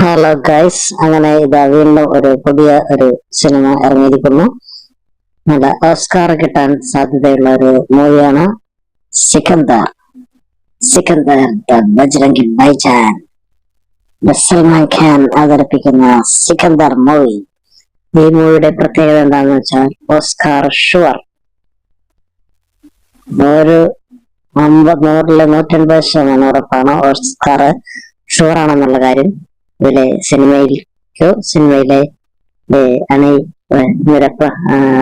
Hello guys അങ്ങനെ ഇതാ വീണ്ടും ഒരു പുതിയ ഒരു സിനിമ ഇറങ്ങിയിരിക്കുന്നു. നല്ല ഓസ്കാർ കിട്ടാൻ സാധ്യതയുള്ള ഒരു മൂവിയാണ് സിക്കന്ദർ. സിക്കന്ദർ ദ ബജ്രംഗി ബൈജാൻ സൽമാൻ ഖാൻ അവതരിപ്പിക്കുന്ന സിക്കന്ദർ മൂവി. ഈ മൂവിയുടെ പ്രത്യേകത എന്താണെന്ന് വെച്ചാൽ ഓസ്കാർ ഷുവർ ഒരു അമ്പത് നൂറിലെ നൂറ്റൻപത് ശതമാനം ഉറപ്പാണ് ഓസ്കാർ ഷുവർ ആണെന്നുള്ള കാര്യം. ഇതിലെ സിനിമയിലേക്കോ സിനിമയിലെ അണി നിരപ്പ്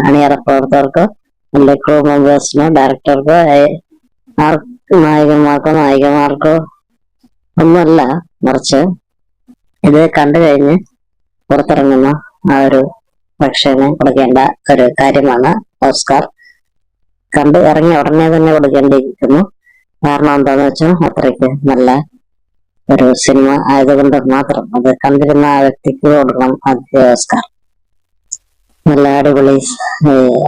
അണിയറ പ്രവർത്തകർക്കോ അല്ലെ ക്രൂ മെമ്പേഴ്സിനോ ഡയറക്ടർക്കോ നായകന്മാർക്കോ നായികമാർക്കോ ഒന്നുമല്ല മറിച്ച് ഇത് കണ്ടു കഴിഞ്ഞ് പുറത്തിറങ്ങുന്ന ആ ഒരു പക്ഷേ കൊടുക്കേണ്ട ഒരു കാര്യമാണ് ഓസ്കാർ. കണ്ട് ഇറങ്ങി ഉടനെ തന്നെ കൊടുക്കേണ്ടിയിരിക്കുന്നു. കാരണം എന്താണെന്ന് വെച്ചാൽ അത്രയ്ക്ക് നല്ല ഒരു സിനിമ ആയതുകൊണ്ട് മാത്രം അത് കണ്ടിരുന്ന ആ വ്യക്തിക്ക് കൊടുക്കണം ആദ്യ ഓസ്കാർ. നല്ല അടിപൊളി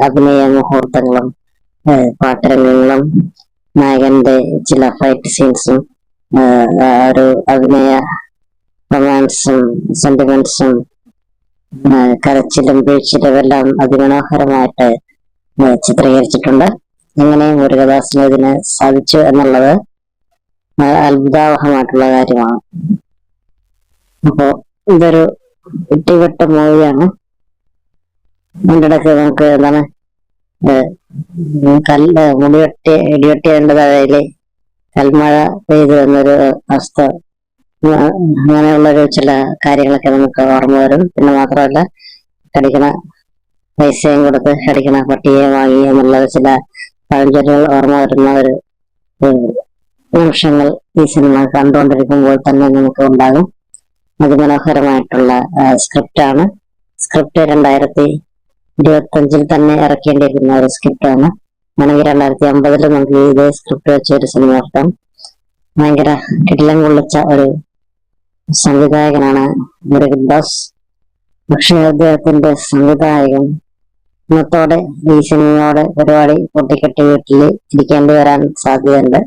അഭിനയ മുഹൂർത്തങ്ങളും പാട്ടരംഗങ്ങളും നായകന്റെ ചില ഫൈറ്റ് സീൻസും ഒരു അഭിനയ റൊമാൻസും സെന്റിമെന്റ്സും കരച്ചിലും വീഴ്ചയിലും എല്ലാം അതിമനോഹരമായിട്ട് ചിത്രീകരിച്ചിട്ടുണ്ട്. എങ്ങനെ മുരുകദാസിന് ഇതിന് സാധിച്ചു എന്നുള്ളത് അത്ഭുതാവഹമായിട്ടുള്ള കാര്യമാണ്. അപ്പോ ഇതൊരു ഇട്ടിവെട്ട മൂവിയാണ്. ഇടയ്ക്ക് നമുക്ക് എന്താണ് കല്ല് മുടിവെട്ടി ഇടിവെട്ടിയതിന്റെ തലയിൽ കൽമഴ പെയ്തു എന്നൊരു അവസ്ഥ. അങ്ങനെയുള്ളൊരു ചില കാര്യങ്ങളൊക്കെ നമുക്ക് ഓർമ്മ വരും. പിന്നെ മാത്രമല്ല കടിക്കണ പൈസയും കൊടുത്ത് കടിക്കണ പട്ടിയെ വാങ്ങി എന്നുള്ള ചില പഴഞ്ചൊല്ലുകൾ ഓർമ്മ വരുന്ന ഒരു നിമിഷങ്ങൾ ഈ സിനിമ കണ്ടുകൊണ്ടിരിക്കുമ്പോൾ തന്നെ നമുക്ക് ഉണ്ടാകും. അതിമനോഹരമായിട്ടുള്ള സ്ക്രിപ്റ്റാണ് സ്ക്രിപ്റ്റ് രണ്ടായിരത്തി ഇരുപത്തി അഞ്ചിൽ തന്നെ ഇറക്കേണ്ടിയിരിക്കുന്ന ഒരു ആണ്. ആണെങ്കിൽ രണ്ടായിരത്തി അമ്പതിൽ നമുക്ക് ഇതേ സ്ക്രിപ്റ്റ് വെച്ച ഒരു സിനിമ ഇറക്കാം ഭയങ്കര കിടിലം കൊള്ളിച്ച ഒരു സംവിധായകനാണ് മുരുകൻ ദാസ്. പക്ഷേ അദ്ദേഹത്തിന്റെ സംവിധായകൻ. ഇന്നത്തോടെ ഈ സിനിമയോടെ പരിപാടി പൊട്ടിക്കെട്ടി വീട്ടിൽ ഇരിക്കേണ്ടി വരാൻ സാധ്യതയുണ്ട്.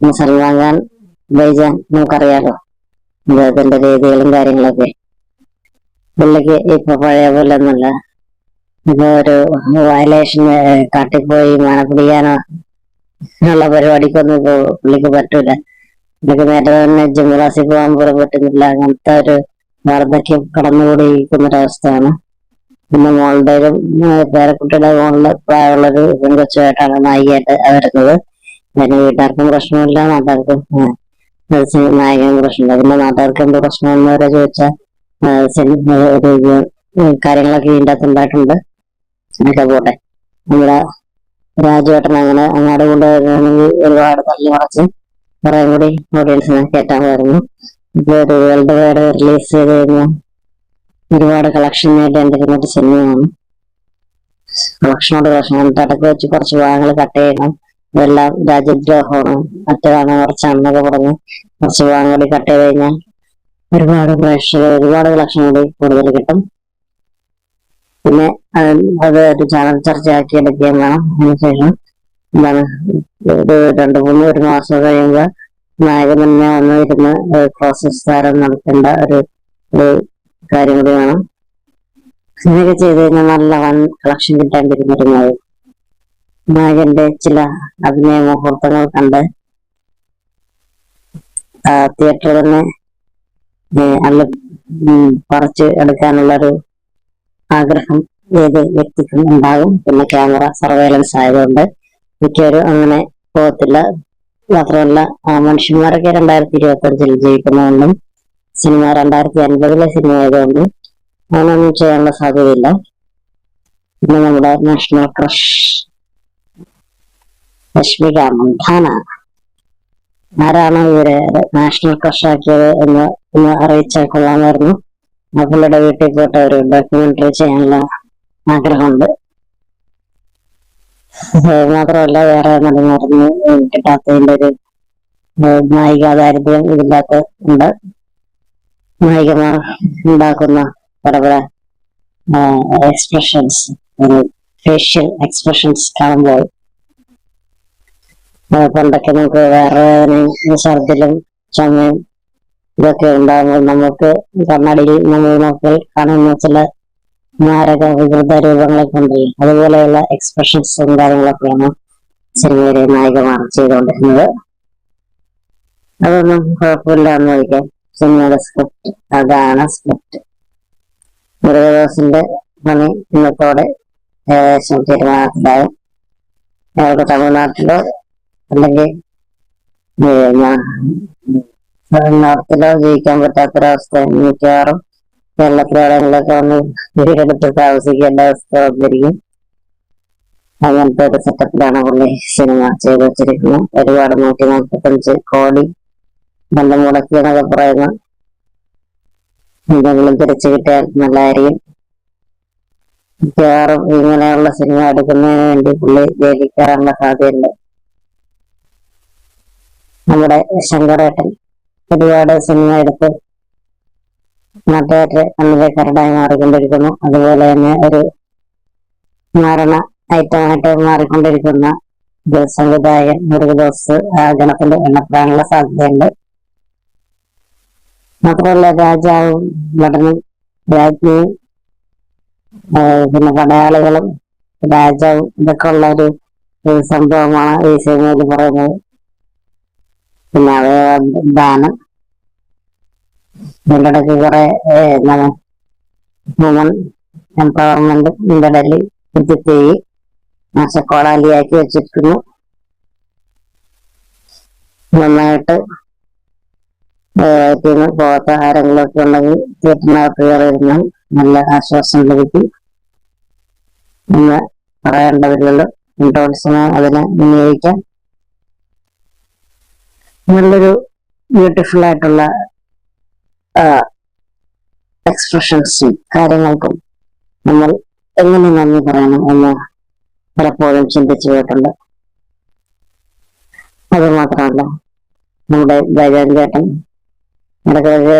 സൽമാൻ ഖാൻ ബൈജാൻ നമുക്കറിയാലോ. അദ്ദേഹത്തിന്റെ രീതികളും കാര്യങ്ങളൊക്കെ. പുള്ളിക്ക് ഇപ്പൊ പഴയ പോലെ ഒന്നുമില്ല. ഇപ്പൊ ഒരു വയലേഷൻ കാട്ടിപ്പോയി മണ പിടിക്കാനോ ഉള്ള പരിപാടിക്കൊന്നും ഇപ്പൊ പുള്ളിക്ക് പറ്റൂല. പുള്ളിക്ക് നേരത്തെ തന്നെ ജിം ക്ലാസ്സിൽ പോകാൻ പോലും പറ്റുന്നില്ല അങ്ങനത്തെ ഒരു വാർദ്ധക്യം കടന്നുകൂടിയിരിക്കുന്ന ഒരവസ്ഥയാണ് പിന്നെ മോളുടെ പേരക്കുട്ടിയുടെ മോളിൽ പ്രായമുള്ളൊരു പെൺകൊച്ചുമായിട്ടാണ് നായികയായിട്ട് വരുന്നത് അതിന് വീട്ടുകാർക്കും പ്രശ്നമില്ല നാട്ടുകാർക്കും നായകനും പ്രശ്നമില്ല. പിന്നെ നാട്ടുകാർക്ക് എന്ത് പ്രശ്നമെന്ന് വരെ ചോദിച്ചാൽ കാര്യങ്ങളൊക്കെ ഇതിന്റെ അകത്ത് ഉണ്ടായിട്ടുണ്ട്. എന്നൊക്കെ പോട്ടെ. നമ്മുടെ രാജുവേട്ടൻ അങ്ങനെ അങ്ങോട്ട് കൊണ്ടുവരുകയാണെങ്കിൽ ഒരുപാട് തള്ളി മറച്ച് കുറെ കൂടി ഓഡിയൻസിനെ കയറ്റാൻ വരുന്നു ഇപ്പോൾ വേൾഡ് വൈഡ് റിലീസ് ചെയ്ത് കഴിഞ്ഞാൽ ഒരുപാട് കളക്ഷൻ നേടേണ്ടിരുന്ന ഒരു സിനിമയാണ് കളക്ഷനോട് കളക്ഷൻ ഇടയ്ക്ക് വെച്ച് കുറച്ച് ഭാഗങ്ങൾ കട്ട് ചെയ്യണം. ഇതെല്ലാം രാജ്യദ്രോഹമാണ്. മറ്റേതാണ് കുറച്ചാണെന്നൊക്കെ പറഞ്ഞ് കുറച്ച് ഭാഗം കൂടി കട്ട് ചെയ്ത് കഴിഞ്ഞാൽ ഒരുപാട് പ്രേക്ഷകർ ഒരുപാട് കളക്ഷൻ കൂടി കൂടുതൽ കിട്ടും. പിന്നെ അത് ഒരു ചാനൽ ചർച്ചയാക്കി എടുക്കുകയും വേണം അതിനുശേഷം എന്താണ് ഒരു രണ്ട് മൂന്ന് ഒരു മാസം കഴിയുമ്പോൾ നായകൻ തന്നെ വന്ന് ഇരുന്ന് പ്രോസസ് താരം നടത്തേണ്ട ഒരു ഒരു കാര്യം കൂടി വേണം ഇങ്ങനെയൊക്കെ ചെയ്ത് കഴിഞ്ഞാൽ നല്ല വൺ കളക്ഷൻ കിട്ടാണ്ടിരുന്നിരുന്നത് നായകന്റെ ചില അഭിനയ മുഹൂർത്തങ്ങൾ കണ്ട് തിയേറ്റർ തന്നെ അല്ല പറിച്ചു എടുക്കാനുള്ള ഒരു ആഗ്രഹം ഏത് വ്യക്തിക്കും ഉണ്ടാകും. പിന്നെ ക്യാമറ സർവൈലൻസ് ആയതുകൊണ്ട് മിക്കവരും അങ്ങനെ പോകത്തില്ല. മാത്രമല്ല മനുഷ്യന്മാരൊക്കെ രണ്ടായിരത്തി ഇരുപത്തി അഞ്ചിൽ ജീവിക്കുന്നതുകൊണ്ടും സിനിമ രണ്ടായിരത്തി അൻപതിലെ സിനിമ ആയതുകൊണ്ട് അങ്ങനെയൊന്നും ചെയ്യാനുള്ള സാധ്യതയില്ല. പിന്നെ നമ്മുടെ നാഷണൽ ക്രഷ് രശ്മിക മന്ദാന ആരാണ് ഇവരെ നാഷണൽ ക്രഷ് ആക്കിയത് എന്ന് ഒന്ന് അറിയിച്ചാൽ കൊള്ളാമായിരുന്നു. പുള്ളിയുടെ വീട്ടിൽ പോയിട്ട് ഒരു ഡോക്യുമെന്ററി ചെയ്യാനുള്ള ആഗ്രഹമുണ്ട്. മാത്രമല്ല വേറെ നടന്നു കിട്ടാത്തതിന്റെ ഒരു നായിക ദാരിദ്ര്യം ഇതില്ലാത്ത ഉണ്ട്. നായികമാർ ഉണ്ടാക്കുന്ന പല പല എക്സ്പ്രഷൻസ് ഫേഷ്യൽ എക്സ്പ്രഷൻസ് കാണുമ്പോൾ പണ്ടൊക്കെ നമുക്ക് വേറെ ഛർദിലും ചുമയും ഇതൊക്കെ ഉണ്ടാകുമ്പോൾ നമുക്ക് കണ്ണാടിയിൽ നമ്മൾ നോക്കിയാൽ കാണുന്ന ചില മാരക വികൃത രൂപങ്ങളെ കൊണ്ട് അതുപോലെയുള്ള എക്സ്പ്രഷൻസും കാര്യങ്ങളൊക്കെയാണ് സിനിമയിലെ നായികമാർ ചെയ്തുകൊണ്ടിരുന്നത്. അതൊന്നും കുഴപ്പമില്ല എന്ന് വയ്ക്കാം. സിനിമയുടെ സ്ക്രിപ്റ്റ് അതാണ് സ്ക്രിപ്റ്റ് മുരുകദോസിന്റെ പണി ഇന്നത്തോടെ ഏകദേശം തീരുമാനത്തിലായി ഞങ്ങൾക്ക് തമിഴ്നാട്ടിലോ അല്ലെങ്കിൽ നോർത്തിലോ ജീവിക്കാൻ പറ്റാത്തൊരവസ്ഥ. മിക്കവാറും കേരളത്തിലെവിടെയെങ്കിലൊക്കെ ഒന്ന് വീടെടുത്ത് താമസിക്കേണ്ട അവസ്ഥ വന്നിരിക്കും. അങ്ങനത്തെ ഒരു സെറ്റപ്പിലാണ് പുള്ളി സിനിമ ചെയ്തു വെച്ചിരിക്കുന്നത്. ഒരുപാട് നൂറ്റി നാൽപ്പത്തഞ്ച് കോടി നല്ല മുടക്കി എന്നൊക്കെ പറയുന്ന. എന്തെങ്കിലും തിരിച്ചു കിട്ടിയാൽ നല്ലതായിരിക്കും മിക്കവാറും ഇങ്ങനെയുള്ള സിനിമ എടുക്കുന്നതിന് വേണ്ടി പുള്ളി ജയിലിൽ സാധ്യതയുണ്ട്. നമ്മുടെ ശങ്കരേട്ടൻ ഒരുപാട് സിനിമ എടുത്ത് നാട്ടുകാരുടെ കണ്ണിലെ കരടായി മാറിക്കൊണ്ടിരിക്കുന്നു. അതുപോലെ തന്നെ ഒരു മരണ ഐറ്റമായിട്ട് മാറിക്കൊണ്ടിരിക്കുന്ന സംവിധായകൻ മുരുകദോസ് ആ ഗണത്തിന്റെ എണ്ണപ്പെടാനുള്ള സാധ്യതയുണ്ട്. മാത്രമല്ല രാജാവും നടനും രാജ്ഞിയും പിന്നെ പടയാളികളും രാജാവും ഇതൊക്കെ ഉള്ള ഒരു സംഭവമാണ് ഈ സിനിമയിൽ പറയുന്നത്. പിന്നെ അവയവദാനം ഇതിന്റെ ഇടയ്ക്ക് കുറെ എന്താണ് വുമൺ എംപവർമെന്റ് ഇതിന്റെ ഇടയിൽ കുത്തിത്തീ നാശക്കോടാലിയാക്കി വെച്ചിരിക്കുന്നു. നന്നായിട്ട് വയറ്റിന്ന് പോകാത്ത ആരെങ്കിലും ഒക്കെ ഉണ്ടെങ്കിൽ തിയേറ്ററിനകത്ത് കയറിയിരുന്നാൽ നല്ല ആശ്വാസം ലഭിക്കും. എന്ന് പറയേണ്ടതില്ലല്ലോ ഇൻട്രോഡ്സിന് അതിനെ വിനിയോഗിക്കാം നല്ലൊരു ബ്യൂട്ടിഫുൾ ആയിട്ടുള്ള എക്സ്പ്രഷൻസും കാര്യങ്ങൾക്കും നമ്മൾ എങ്ങനെ നന്ദി പറയണം എന്ന് പലപ്പോഴും ചിന്തിച്ചു പോയിട്ടുണ്ട്. അത് മാത്രമല്ല നമ്മുടെ ഗജാൻ ചേട്ടൻ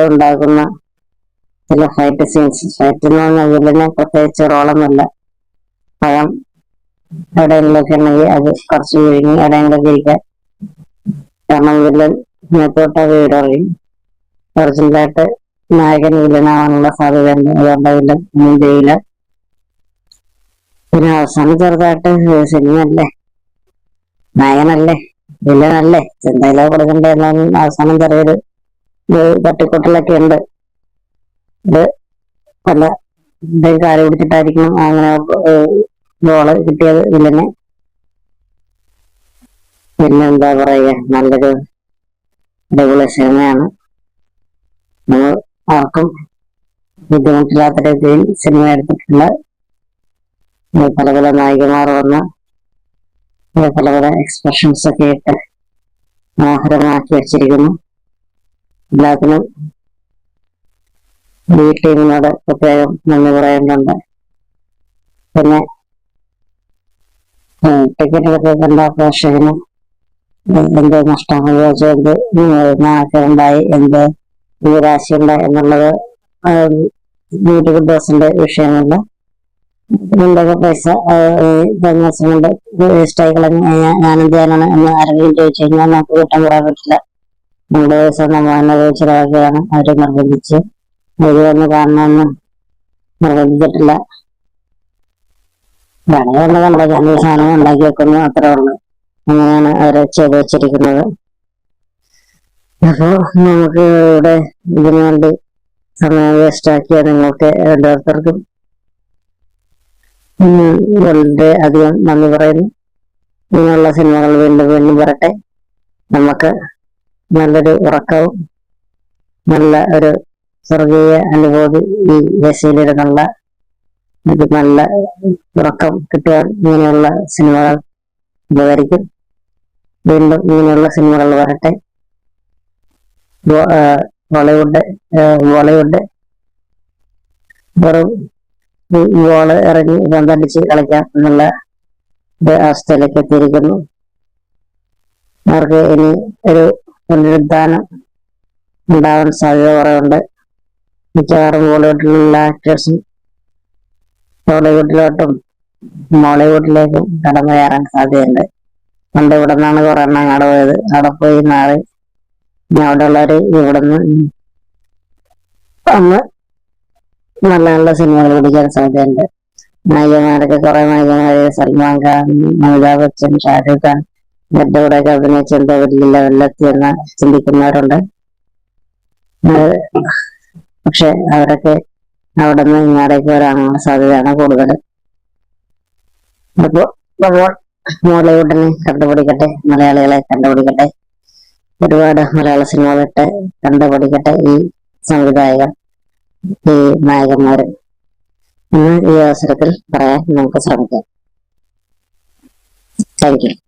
ഉണ്ടാക്കുന്ന ചില ഫൈറ്റ് സീൻസ് ഫൈറ്റ് എന്ന് പറഞ്ഞാൽ വില്ലനെ പ്രത്യേകിച്ച് റോളൊന്നുമില്ല പഴം എവിടെയെങ്കിലൊക്കെ ഉണ്ടെങ്കിൽ അത് കുറച്ച് വിഴുങ്ങി എവിടെയെങ്കിലൊക്കെ ഇരിക്കാൻ കാരണം വില്ലൻ മേത്തോട്ട വീടറിയും ഒറിജിനലായിട്ട് നായകൻ വില്ലനാവാനുള്ള സാധ്യതയുണ്ട്. അതുകൊണ്ട് വില്ലൻ ഒന്നും ചെയ്യില്ല പിന്നെ അവസാനം ചെറുതായിട്ട് സിനിമയല്ലേ? നായകനല്ലേ? വില്ലനല്ലേ? ചിന്തയിലോ കൊടുക്കണ്ടേ അവസാനം ചെറിയൊരു തട്ടിക്കൂട്ടലൊക്കെ തട്ടിക്കൊട്ടലൊക്കെ ഉണ്ട്. ഇത് പല എന്തെങ്കിലും കാര്യം പിടിച്ചിട്ടായിരിക്കണം അങ്ങനെ ഗോൾ കിട്ടിയത് വില്ലന്. പിന്നെ എന്താ പറയുക നല്ലൊരു അടിപൊളി സിനിമയാണ്. നമ്മൾ ആർക്കും ബുദ്ധിമുട്ടില്ലാത്ത രീതിയിൽ സിനിമ എടുത്തിട്ടുള്ള ഏഹ് പല പല നായികമാർ വന്ന് പല പല എക്സ്പ്രഷൻസ് ഒക്കെ ഇട്ട് മനോഹരമാക്കി വെച്ചിരിക്കുന്നു. എല്ലാത്തിനും ഈ ടീമിനോട് പ്രത്യേകം നന്ദി പറയുന്നുണ്ട്. പിന്നെ ടിക്കറ്റ് കണ്ട പ്രേക്ഷകന്? എന്ത് നഷ്ടങ്ങൾ ഉപയോഗിച്ച് എന്ത് നാശമുണ്ടായി എന്ത് നിരാശയുണ്ടായി എന്നുള്ളത് ബ്യൂട്ടിഫുൾ ദിവസത്തിന്റെ വിഷയമല്ല. ഇതിന്റെയൊക്കെ പൈസ ദിവസം കൊണ്ട് വേസ്റ്റായി കളഞ്ഞ് ചെയ്യാനാണ് എന്ന് ആരെങ്കിലും ചോദിച്ചു കഴിഞ്ഞാൽ നമുക്ക് കുറ്റം പറയാൻ പറ്റില്ല. നമ്മുടെ ദിവസം നമ്മൾ തന്നെ പോയി ചിലവാക്കുകയാണ് അവരെ നിർബന്ധിച്ച്. അവർ വന്ന് കാണണമെന്ന് നിർബന്ധിച്ചിട്ടില്ല. വളരെ നമ്മുടെ ചാനൽ ഉണ്ടാക്കി വെക്കുന്നു അത്രേ ഉള്ളൂ. അങ്ങനെയാണ് അവരെ ചെയ്തു വെച്ചിരിക്കുന്നത്. നമുക്ക് ഇവിടെ ഇതിനു വേണ്ടി സമയം വേസ്റ്റ് ആക്കിയ നിങ്ങൾക്ക് ഓരോരുത്തർക്കും വളരെ അധികം നന്ദി പറയുന്നു. ഇങ്ങനെയുള്ള സിനിമകൾ വീണ്ടും വീണ്ടും വരട്ടെ. നമുക്ക് നല്ലൊരു ഉറക്കവും നല്ല ഒരു സ്വർഗീയ അനുഭൂതി ഈ ദശയിലിരുന്നുള്ള ഒരു നല്ല ഉറക്കം കിട്ടുവാൻ ഇങ്ങനെയുള്ള സിനിമകൾ ഉപകരിക്കും. വീണ്ടും ഇങ്ങനെയുള്ള സിനിമകൾ വരട്ടെ. ബോളിവുഡ് ബോളിവുഡ്. വെറും ബോൾ ഇറങ്ങി പന്തടിച്ച് കളിക്കാം എന്നുള്ള അവസ്ഥയിലേക്ക് എത്തിയിരിക്കുന്നു. അവർക്ക് ഇനി ഒരു പുനരുദ്ധാനം ഉണ്ടാവാൻ സാധ്യത കുറവുണ്ട്. മിക്കവാറും ബോളിവുഡിലുള്ള ആക്ടേഴ്സും ബോളിവുഡിലോട്ടും മോളിവുഡിലേക്കും കടന്നു കയറാൻ സാധ്യതയുണ്ട്. പണ്ട് ഇവിടെ നിന്നാണ് കുറെ എണ്ണം അങ്ങോട്ട് പോയത്. അവിടെ പോയി മാറി. ഇനി അവിടെ ഉള്ളവര് ഇവിടുന്ന് അന്ന് നല്ല നല്ല സിനിമകൾ പിടിക്കാൻ സാധ്യതയുണ്ട്. നായികമാരൊക്കെ കുറെ നായികമാര് സൽമാൻ ഖാൻ അമിതാഭ് ബച്ചൻ ഷാരൂഖ് ഖാൻ ഇവരുടെ കൂടെയൊക്കെ അഭിനയിച്ച് എന്താ വലിയ ലെവലിലെത്തിയെന്ന് ചിന്തിക്കുന്നവരുണ്ട്. പക്ഷെ അവരൊക്കെ അവിടെ നിന്ന് ഇങ്ങോട്ടേക്ക് വരാനുള്ള സാധ്യതയാണ് കൂടുതൽ. അപ്പോ നമ്മൾ മോളിവുഡിനെ കണ്ടുപിടിക്കട്ടെ മലയാളികളെ കണ്ടുപിടിക്കട്ടെ. ഒരുപാട് മലയാള സിനിമകളിട്ട് കണ്ടുപിടിക്കട്ടെ ഈ സംവിധായകർ ഈ നായകന്മാര്. എന്ന് ഈ അവസരത്തിൽ പറയാൻ നമുക്ക് ശ്രമിക്കാം. Thank you